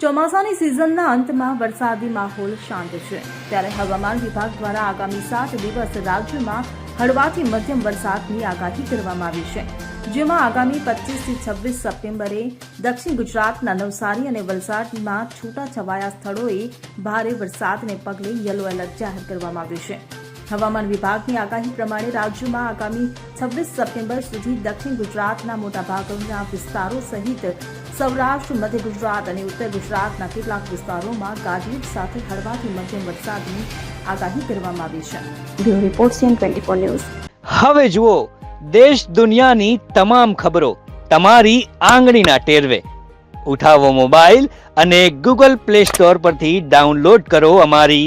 ચોમાસાની સિઝનના અંતમાં વરસાદી માહોલ શાંત છે. ત્યારે હવામાન વિભાગ દ્વારા આગામી સાત દિવસ રાજ્યમાં હળવાથી મધ્યમ વરસાદની આગાહી કરવામાં આવી છે. જેમાં આગામી પચીસથી છવ્વીસ સપ્ટેમ્બરે દક્ષિણ ગુજરાતના નવસારી અને વલસાડમાં છૂટાછવાયા સ્થળોએ ભારે વરસાદને પગલે યલો એલર્ટ જાહેર કરવામાં આવ્યું છે. હવામાન વિભાગની આગાહી પ્રમાણે રાજ્યમાં આગામી છવ્વીસ સપ્ટેમ્બર સુધી દક્ષિણ ગુજરાતના મોટાભાગના વિસ્તારો સહિત સૌરાષ્ટ્ર, મધ્ય ગુજરાત અને ઉત્તર ગુજરાતના કેટલાક વિસ્તારોમાં ગાજવીજ સાથે હળવાથી મધ્યમ વરસાદની આગાહી કરવામાં આવી છે. હવે જુઓ, દેશ દુનિયાની તમામ ખબરો તમારી આંગળીના ટેરવે. ઉઠાવો મોબાઈલ અને ગૂગલ પ્લે સ્ટોર પરથી ડાઉનલોડ કરો અમારી